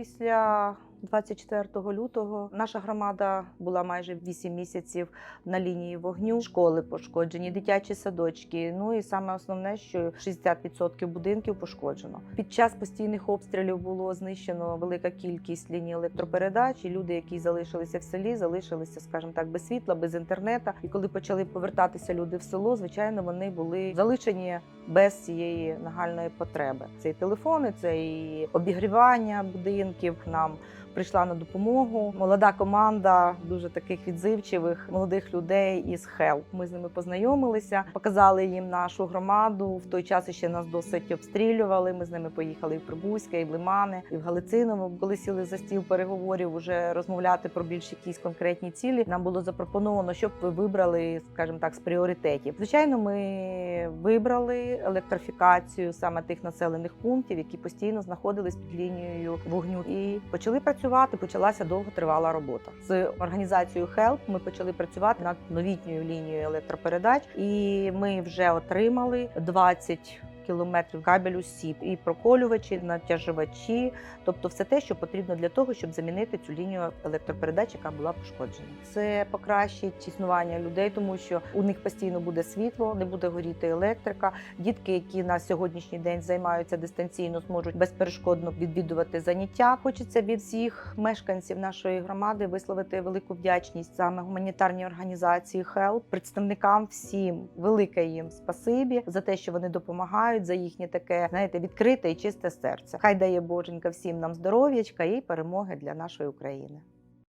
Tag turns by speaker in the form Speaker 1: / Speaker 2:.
Speaker 1: Після 24 лютого наша громада була майже 8 місяців на лінії вогню. Школи пошкоджені, дитячі садочки. Ну і саме основне, що 60% будинків пошкоджено. Під час постійних обстрілів було знищено велика кількість ліній електропередач. І люди, які залишилися в селі, залишилися, скажімо так, без світла, без інтернету. І коли почали повертатися люди в село, звичайно, вони були залишені без цієї нагальної потреби. Це і телефони, це і обігрівання будинків. Нам прийшла на допомогу молода команда дуже таких відзивчивих молодих людей із Хел. Ми з ними познайомилися, показали їм нашу громаду. В той час ще нас досить обстрілювали. Ми з ними поїхали і в Прибузьке, і в Лимани, і в Галициново. Коли сіли за стіл переговорів, уже розмовляти про більш якісь конкретні цілі. Нам було запропоновано, щоб ви вибрали, скажімо так, з пріоритетів. Звичайно, ми вибрали електрифікацію саме тих населених пунктів, які постійно знаходились під лінією вогню, і почали працювати. Почалася довготривала робота. З організацією HELP Ми почали працювати над новітньою лінією електропередач, і ми вже отримали 20 кілометрів кабелю сіп і проколювачі, натяжувачі, тобто все те, що потрібно для того, щоб замінити цю лінію електропередач, яка була пошкоджена. Це покращить існування людей, тому що у них постійно буде світло, не буде горіти електрика. Дітки, які на сьогоднішній день займаються дистанційно, зможуть безперешкодно відвідувати заняття. Хочеться від всіх мешканців нашої громади висловити велику вдячність саме гуманітарній організації HELP, представникам всім велике їм спасибі за те, що вони допомагають, за їхнє таке знаєте відкрите і чисте серце. Хай дає Боженька всім нам здоров'ячка і перемоги для нашої України.